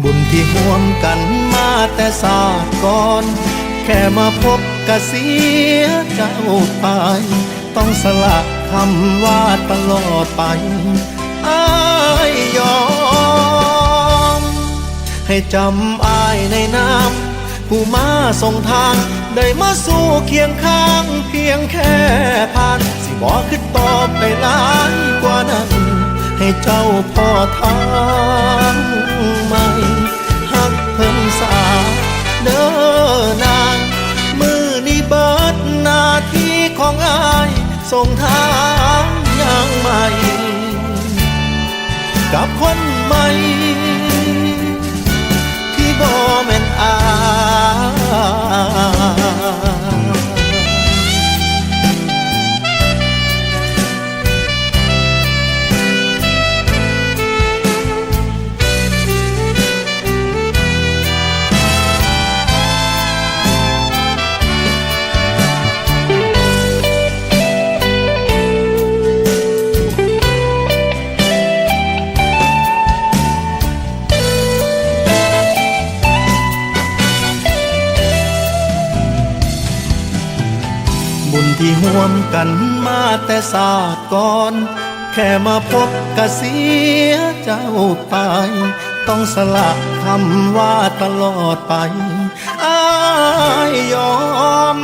บุญที่ห่วมกันมาแต่ศาสตร์ก่อน แค่มาพบกะเสียเจ้าไป ต้องสละคำว่าตลอดไปอายยอม ให้จำอายในน้ำผู้มาส่งทาง ได้มาสู้เคียงข้างเพียงแค่ผ่าน สิบอกขึ้นต่อไปหลายกว่านั้น ให้เจ้าพ่อทางม่หั ของอายส่งทางอย่างใหม่ กับคนใหม่ ที่ห่วมกันมาแต่ศาสตร์ก่อน แค่มาพบกะเสียเจ้าไป ต้องสละคำว่าตลอดไปอายยอม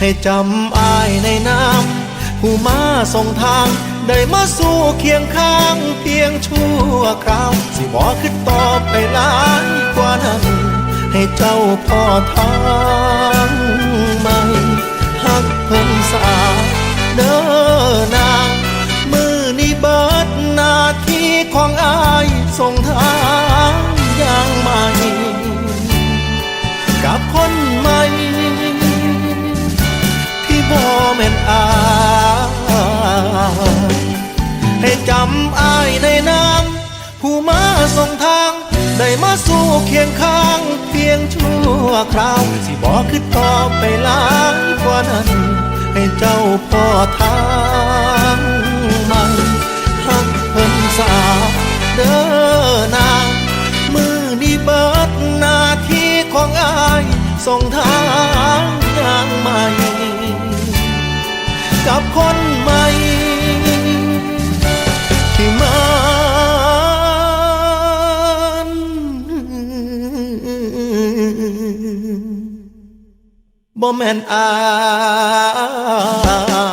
ให้จำอายในน้ำผู้มาส่งทาง ได้มาสู้เคียงข้างเพียงชั่วคราว สิบอกขึ้น ให้เจ้าพ่อทางใหม่หักเพิ่นสาเด้อนางมือนี้เบิดหน้าที่ของอายส่งทางอย่างใหม่กับคนใหม่ที่บ่แม่นอายให้จำอายในน้ำผู้มาส่งทาง ได้มาสู้เคียงข้าง คราว สิบอกคือต่อไปหลายกว่านั้น ให้เจ้าพ่อทางใหม่หักเพิ่นสาเด้อนางมือนี้เบิดหน้าที่ของอายส่งทางอย่างใหม่ กับคนใหม่ บ่แม่นอาย